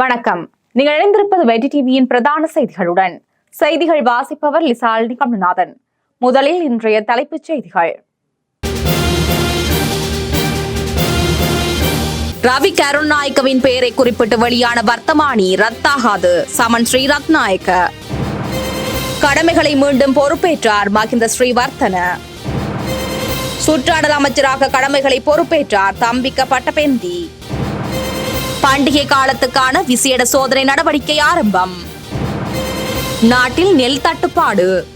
வணக்கம். நீங்கள் இணைந்திருப்பது வெற்றி டிவியின் பிரதான செய்திகளுடன். செய்திகள் வாசிப்பவர் லிசாலினி கமல்நாதன். முதலில் இன்றைய தலைப்புச் செய்திகள். ரவி கருணாயக்கவின் பெயரை குறிப்பிட்டு வெளியான வர்த்தமானி ரத்தாகாது. சமன் ஸ்ரீ ரத்நாயக்க கடமைகளை மீண்டும் பொறுப்பேற்றார் மகிந்த ஸ்ரீவர்த்தன. சுற்றாடல் அமைச்சராக கடமைகளை பொறுப்பேற்றார் தம்பிக்க பட்டபெந்தி பண்டிகை காலத்துக்கான விசேட சோதனை நடவடிக்கை ஆரம்பம். நாட்டில் நெல் தட்டுப்பாடு.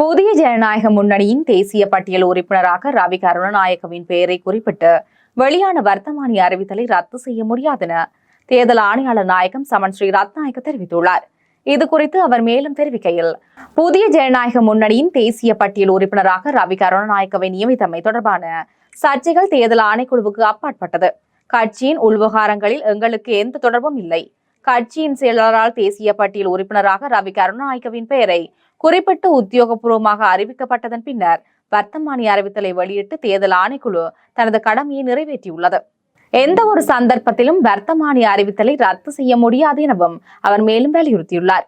புதிய ஜனநாயக முன்னணியின் தேசிய பட்டியல் உறுப்பினராக ரவி கருணாநாயக்கவின் பெயரை குறிப்பிட்டு வெளியான வர்த்தமானி அறிவித்தலை ரத்து செய்ய முடியாதென தேர்தல் ஆணையாளர் நாயகம் சமன் ஸ்ரீ ரத்நாயக்க தெரிவித்துள்ளார். இது குறித்து அவர் மேலும் தெரிவிக்கையில் புதிய ஜனநாயக முன்னணியின் தேசிய பட்டியல் உறுப்பினராக ரவி கருணாநாயக்கவை நியமித்தமை தொடர்பான சர்ச்சைகள் தேர்தல் ஆணைக்குழுவுக்கு அப்பாற்பட்டது. கட்சியின் உள்விவகாரங்களில் எங்களுக்கு எந்த தொடர்பும் இல்லை. கட்சியின் செயலாளரால் தேசிய பட்டியல் உறுப்பினராக ரவி கருணாநாயக்கவின் பெயரை குறிப்பிட்டு உத்தியோகபூர்வமாக அறிவிக்கப்பட்டதன் பின்னர் வர்த்தமானி அறிவித்தலை வெளியிட்டு தேர்தல் ஆணைக்குழு தனது கடமையை நிறைவேற்றியுள்ளது. எந்த ஒரு சந்தர்ப்பத்திலும் வர்த்தமானி அறிவித்தலை ரத்து செய்ய முடியாது எனவும் அவர் மேலும் வலியுறுத்தியுள்ளார்.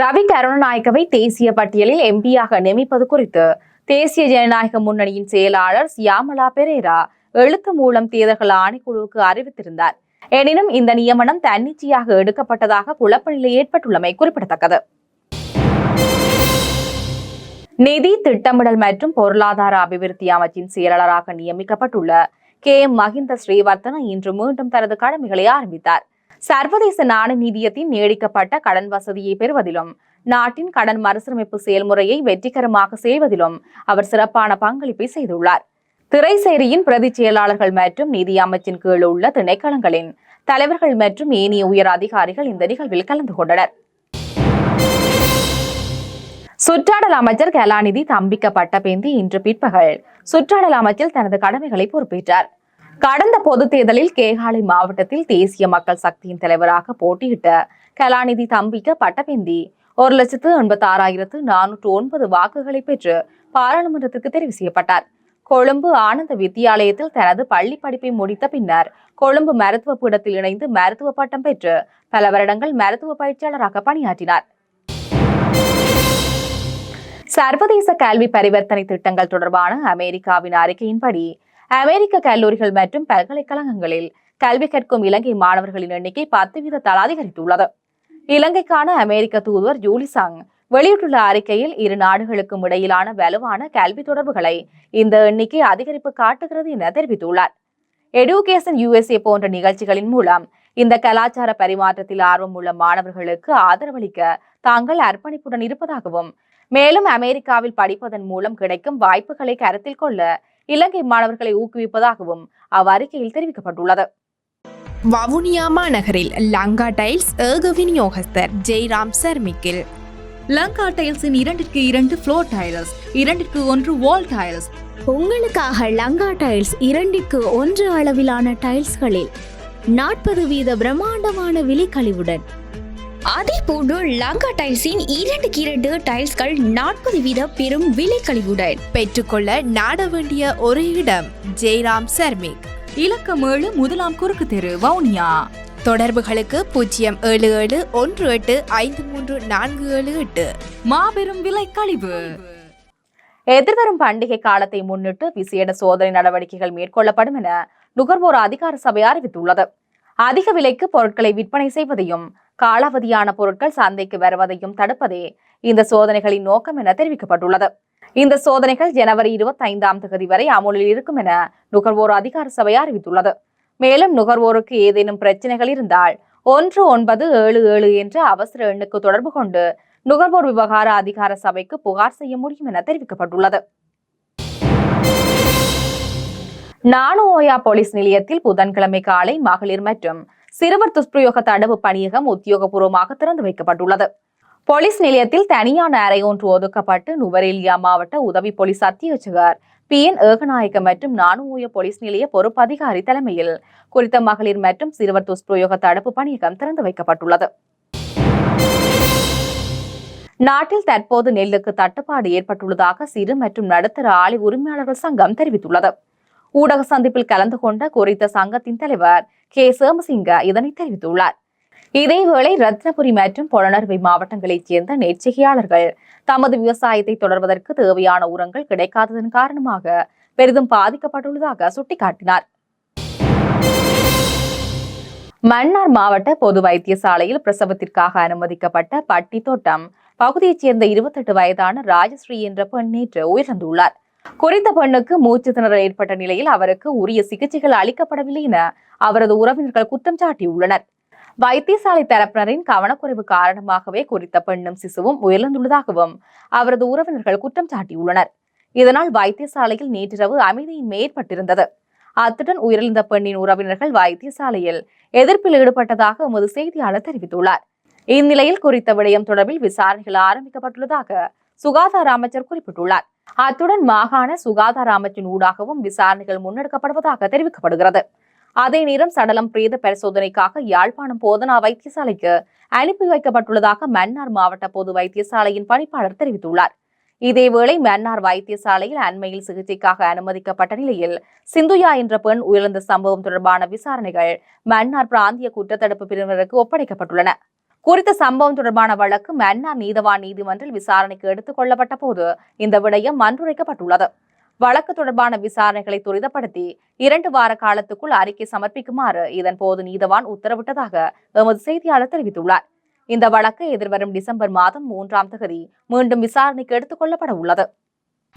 ரவி கருணநாயக்கவை தேசிய பட்டியலில் எம்பியாக நியமிப்பது குறித்து தேசிய ஜனநாயக முன்னணியின் செயலாளர் சியாமலா பெரேரா எழுத்து மூலம் தேர்தல்கள் ஆணைக்குழுவுக்கு அறிவித்திருந்தார். எனினும் இந்த நியமனம் தன்னிச்சையாக எடுக்கப்பட்டதாக குழப்ப நிலை ஏற்பட்டுள்ளமை குறிப்பிடத்தக்கது. நிதி திட்டமிடல் மற்றும் பொருளாதார அபிவிருத்தி அமைச்சின் செயலாளராக நியமிக்கப்பட்டுள்ள கே. எம். மஹிந்த ஸ்ரீவர்த்தன இன்று மீண்டும் தனது கடமைகளை ஆரம்பித்தார். சர்வதேச நாணய நிதியத்தின் நீடிக்கப்பட்ட கடன் வசதியை பெறுவதிலும் நாட்டின் கடன் மறுசீரமைப்பு செயல்முறையை வெற்றிகரமாக செய்வதிலும் அவர் சிறப்பான பங்களிப்பை செய்துள்ளார். திரைசேரியின் பிரதி செயலாளர்கள் மற்றும் நிதி அமைச்சின் கீழ் உள்ள திணைக்களங்களின் தலைவர்கள் மற்றும் ஏனைய உயர் அதிகாரிகள் இந்த நிகழ்வில் கலந்து கொண்டனர். சுற்றாடல் அமைச்சர் கலாநிதி தம்பிக்க பட்டபேந்தி இன்று பிற்பகல் சுற்றாடல் அமைச்சர் தனது கடமைகளை பொறுப்பேற்றார். கடந்த பொதுத் தேர்தலில் கேகாலை மாவட்டத்தில் தேசிய மக்கள் சக்தியின் தலைவராக போட்டியிட்ட கலாநிதி தம்பிக்க பட்டபேந்தி ஒரு லட்சத்து எண்பத்தி ஆறாயிரத்து நானூற்று ஒன்பது வாக்குகளை பெற்று பாராளுமன்றத்திற்கு தெரிவு செய்யப்பட்டார். கொழும்பு ஆனந்த வித்தியாலயத்தில் தனது பள்ளி படிப்பை முடித்த பின்னர் கொழும்பு மருத்துவ பீடத்தில் இணைந்து மருத்துவ பட்டம் பெற்று பல வருடங்கள் மருத்துவ பயிற்சியாளராக பணியாற்றினார். சர்வதேச கல்வி பரிவர்த்தனை திட்டங்கள் தொடர்பான அமெரிக்காவின் அறிக்கையின்படி அமெரிக்க கல்லூரிகள் மற்றும் பல்கலைக்கழகங்களில் கல்வி கற்கும் இலங்கை மாணவர்களின் எண்ணிக்கை பத்து வீதத்தால் அதிகரித்துள்ளது. இலங்கைக்கான அமெரிக்க தூதுவர் ஜூலிசாங் வெளியிட்டுள்ள அறிக்கையில் இரு நாடுகளுக்கும் இடையிலான வலுவான கல்வி தொடர்புகளை இந்த எண்ணிக்கை அதிகரிப்பு காட்டுகிறது என தெரிவித்துள்ளார். எடுகேஷன் யுஎஸ்ஏ போன்ற நிகழ்ச்சிகளின் மூலம் இந்த கலாச்சார பரிமாற்றத்தில் ஆர்வம் உள்ள மாணவர்களுக்கு ஆதரவளிக்க தாங்கள் அர்ப்பணிப்புடன் இருப்பதாகவும் மேலும் அமெரிக்காவில் படிப்பதன் மூலம் கிடைக்கும் வாய்ப்புகளை கருத்தில் கொள்ள இலங்கை மாணவர்களை ஊக்குவிப்பதாகவும் அவ்வறிக்கையில் தெரிவிக்கப்பட்டுள்ளது. வவுனியா மாநகரில் லங்கா டைல்ஸ் ஏக விநியோகஸ்தர் ஜெய்ராம் சர்மிக்கில். லங்கா டைல்ஸின் இரண்டிற்கு இரண்டு ஃப்ளோர் டைல்ஸ் இரண்டிற்கு ஒன்று வால் டைல்ஸ் உங்களுக்காக லங்கா டைல்ஸ் இரண்டிற்கு ஒன்று அளவிலான டைல்ஸ்களில் நாற்பது வீத பிரம்மாண்டமான விலைக்கழிவுடன் அதே போன்று லங்கா டைல்ஸின் இரண்டுக்கு இரண்டு டைல்ஸ்கள் நாற்பது வீத பெரும் விலைக்கழிவுடன் பெற்றுக்கொள்ள நாட வேண்டிய ஒரே இடம் ஜெய்ராம் சர்மிக். இலக்கம் ஏழு முதலாம் குறுக்கு தெரு வவுனியா. தொடர்புகளுக்கு பூஜ்ஜியம் ஏழு ஏழு ஒன்று எட்டு ஐந்து மூன்று நான்கு ஏழு எட்டு. மாபெரும் விலை கழிவு. எதிர்வரும் பண்டிகை காலத்தை முன்னிட்டு விசேட சோதனை நடவடிக்கைகள் மேற்கொள்ளப்படும் என நுகர்வோர் அதிகார சபை அறிவித்துள்ளது. அதிக விலைக்கு பொருட்களை விற்பனை செய்வதையும் காலாவதியான பொருட்கள் சந்தைக்கு வருவதையும் தடுப்பதே இந்த சோதனைகளின் நோக்கம் என தெரிவிக்கப்பட்டுள்ளது. இந்த சோதனைகள் ஜனவரி இருபத்தி ஐந்தாம் தேதி வரை அமுலில் இருக்கும் என நுகர்வோர் அதிகார சபை அறிவித்துள்ளது. மேலும் நுகர்வோருக்கு ஏதேனும் பிரச்சனைகள் இருந்தால் ஒன்று ஒன்பது ஏழு ஏழு என்ற அவசர எண்ணுக்கு தொடர்பு கொண்டு நுகர்வோர் விவகார அதிகார சபைக்கு புகார் செய்ய முடியும் என தெரிவிக்கப்பட்டுள்ளது. நானுஓயா போலீஸ் நிலையத்தில் புதன்கிழமை காலை மகளிர் மற்றும் சிறுவர் துஷ்பிரயோக தடுப்பு பணியகம் உத்தியோகபூர்வமாக திறந்து வைக்கப்பட்டுள்ளது. போலீஸ் நிலையத்தில் தனியான அறை ஒன்று ஒதுக்கப்பட்டு நுவரேலியா மாவட்ட உதவி போலீஸ் அத்தியட்சகர் பி. என். ஏகநாயக்க மற்றும் நானுமூய போலீஸ் நிலைய பொறுப்பு அதிகாரி தலைமையில் குறித்த மகளிர் மற்றும் சிறுவர் துஷ்பிரயோக தடுப்பு பணியகம் திறந்து வைக்கப்பட்டுள்ளது. நாட்டில் தற்போது நெல்லுக்கு தட்டுப்பாடு ஏற்பட்டுள்ளதாக சிறு மற்றும் நடுத்தர ஆலை உரிமையாளர்கள் சங்கம் தெரிவித்துள்ளது. ஊடக சந்திப்பில் கலந்து கொண்ட குறித்த சங்கத்தின் தலைவர் கே. சோமசிங்க இதனை தெரிவித்துள்ளார். இதேவேளை ரத்னபுரி மற்றும் புலனறுவை மாவட்டங்களைச் சேர்ந்த நெற்சிகையாளர்கள் தமது விவசாயத்தை தொடர்வதற்கு தேவையான உரங்கள் கிடைக்காததன் காரணமாக பெரிதும் பாதிக்கப்பட்டுள்ளதாக சுட்டிக்காட்டினார். மன்னார் மாவட்ட பொது வைத்தியசாலையில் பிரசவத்திற்காக அனுமதிக்கப்பட்ட பட்டி தோட்டம் பகுதியைச் சேர்ந்த இருபத்தெட்டு வயதான ராஜஸ்ரீ என்ற பெண் நேற்று உயிரிழந்துள்ளார். குறித்த பெண்ணுக்கு மூச்சு திணறல் ஏற்பட்ட நிலையில் அவருக்கு உரிய சிகிச்சைகள் அளிக்கப்படவில்லை என அவரது உறவினர்கள் குற்றம் சாட்டியுள்ளனர். வைத்தியசாலை தரப்பினரின் கவனக்குறைவு காரணமாகவே குறித்த பெண்ணும் சிசுவும் உயிரிழந்துள்ளதாகவும் அவரது உறவினர்கள் குற்றம் சாட்டியுள்ளனர். இதனால் வைத்தியசாலையில் நேற்றிரவு அமைதியின்மை ஏற்பட்டிருந்தது. அத்துடன் உயிரிழந்த பெண்ணின் உறவினர்கள் வைத்தியசாலையில் எதிர்ப்பில் ஈடுபட்டதாக எமது செய்தியாளர் தெரிவித்துள்ளார். இந்நிலையில் குறித்த விடயம் தொடர்பில் விசாரணைகள் ஆரம்பிக்கப்பட்டுள்ளதாக சுகாதார அமைச்சர் குறிப்பிட்டுள்ளார். அத்துடன் மாகாண சுகாதார அமைச்சின் ஊடாகவும் விசாரணைகள் முன்னெடுக்கப்படுவதாக தெரிவிக்கப்படுகிறது. அதே நேரம் சடலம் பிரேத பரிசோதனைக்காக யாழ்ப்பாணம் போதனா வைத்தியசாலைக்கு அனுப்பி வைக்கப்பட்டுள்ளதாக மன்னார் மாவட்ட பொது வைத்தியசாலையின் பணிப்பாளர் தெரிவித்துள்ளார். இதேவேளை மன்னார் வைத்தியசாலையில் அண்மையில் சிகிச்சைக்காக அனுமதிக்கப்பட்ட நிலையில் சிந்துயா என்ற பெண் உயிரிழந்த சம்பவம் தொடர்பான விசாரணைகள் மன்னார் பிராந்திய குற்றத்தடுப்பு பிரிவினருக்கு ஒப்படைக்கப்பட்டுள்ளன. குறித்த சம்பவம் தொடர்பான வழக்கு மன்னார் நீதவான் நீதிமன்றில் விசாரணைக்கு எடுத்துக் கொள்ளப்பட்ட போது இந்த விடயம் மன்றுரைக்கப்பட்டுள்ளது. வழக்கு தொடர்பான விசாரணைகளை துரிதப்படுத்தி இரண்டு வார காலத்துக்குள் அறிக்கை சமர்ப்பிக்குமாறு இதன் போது நீதவான் உத்தரவிட்டதாக எமது செய்தியாளர் தெரிவித்துள்ளார். இந்த வழக்கு எதிர்வரும் டிசம்பர் மாதம் மூன்றாம் தேதி மீண்டும் விசாரணைக்கு எடுத்துக் கொள்ளப்பட உள்ளது.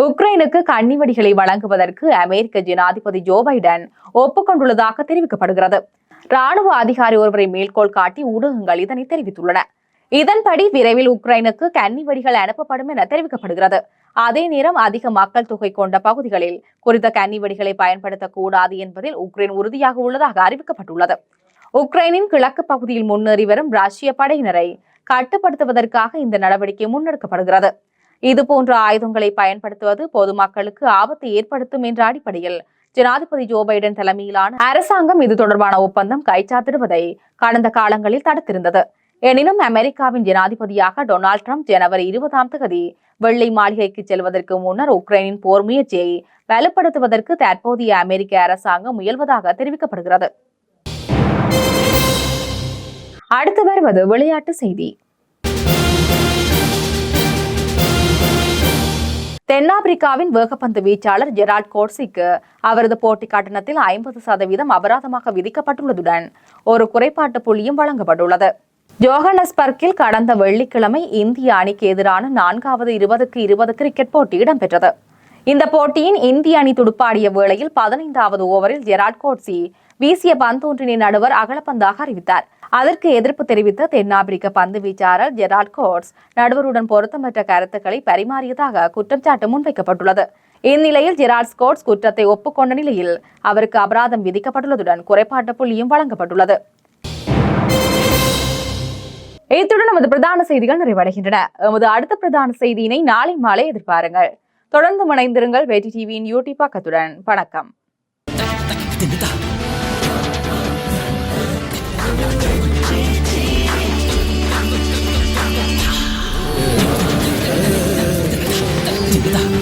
உக்ரைனுக்கு கன்னிவடிகளை வழங்குவதற்கு அமெரிக்க ஜனாதிபதி ஜோ பைடன் ஒப்புக்கொண்டுள்ளதாக தெரிவிக்கப்படுகிறது. ராணுவ அதிகாரி ஒருவரை மேற்கோள் காட்டி ஊடகங்கள் இதனை தெரிவித்துள்ளன. இதன்படி விரைவில் உக்ரைனுக்கு கன்னிவெடிகள் அனுப்பப்படும் என தெரிவிக்கப்படுகிறது. அதே நேரம் அதிக மக்கள் தொகை கொண்ட பகுதிகளில் குறித்த கன்னிவடிகளை பயன்படுத்தக்கூடாது என்பதில் உக்ரைன் உறுதியாக உள்ளதாக அறிவிக்கப்பட்டுள்ளது. உக்ரைனின் கிழக்கு பகுதியில் முன்னேறி வரும் ரஷ்ய படையினரை கட்டுப்படுத்துவதற்காக இந்த நடவடிக்கை முன்னெடுக்கப்படுகிறது. இதுபோன்ற ஆயுதங்களை பயன்படுத்துவது பொதுமக்களுக்கு ஆபத்தை ஏற்படுத்தும் என்ற அடிப்படையில் ஜனாதிபதி ஜோ பைடன் தலைமையிலான அரசாங்கம் இது தொடர்பான ஒப்பந்தம் கைச்சாத்திடுவதை கடந்த காலங்களில் தடுத்திருந்தது. எனினும் அமெரிக்காவின் ஜனாதிபதியாக டொனால்ட் ட்ரம்ப் ஜனவரி இருபதாம் தேதி வெள்ளை மாளிகைக்கு செல்வதற்கு முன்னர் உக்ரைனின் போர் முயற்சியை வலுப்படுத்துவதற்கு தற்போதைய அமெரிக்க அரசாங்கம் முயல்வதாக தெரிவிக்கப்படுகிறது. அடுத்து வருவது விளையாட்டு செய்தி. தென்னாப்பிரிக்காவின் வேகப்பந்து வீச்சாளர் ஜெரால்ட் கோட்ஸிக்கு அவரது போட்டி கட்டணத்தில் ஐம்பது சதவீதம் அபராதமாக விதிக்கப்பட்டுள்ளதுடன் ஒரு குறைபாட்டு புள்ளியும் வழங்கப்பட்டுள்ளது. ஜோகனஸ்பர்க்கில் கடந்த வெள்ளிக்கிழமை இந்திய அணிக்கு எதிரான நான்காவது இருபதுக்கு இருபது கிரிக்கெட் போட்டி இடம்பெற்றது. இந்த போட்டியின் இந்திய அணி துடுப்பாடிய வேளையில் பதினைந்தாவது ஓவரில் ஜெராட் கோட்ஸி வீசிய பந்தொன்றினை நடுவர் அகலப்பந்தாக அறிவித்தார். அதற்கு எதிர்ப்பு தெரிவித்த தென்னாப்பிரிக்க பந்து வீச்சாளர் ஜெரால்ட் கோட்ஸ் நடுவருடன் பொருத்தமற்ற கருத்துக்களை பரிமாறியதாக குற்றச்சாட்டு முன்வைக்கப்பட்டுள்ளது. இந்நிலையில் ஜெரால்ட் ஸ்கோட்ஸ் குற்றத்தை ஒப்புக்கொண்ட நிலையில் அவருக்கு அபராதம் விதிக்கப்பட்டுள்ளதுடன் குறைபாட்டு புள்ளியும் வழங்கப்பட்டுள்ளது. இத்துடன் நமது பிரதான செய்திகள் நிறைவடைகின்றன. எமது அடுத்த பிரதான செய்தியினை நாளை மாலை எதிர்பாருங்கள். தொடர்ந்து இணைந்திருங்கள். வெற்றி டிவியின் யூடியூப் பக்கத்துடன். வணக்கம். 있다.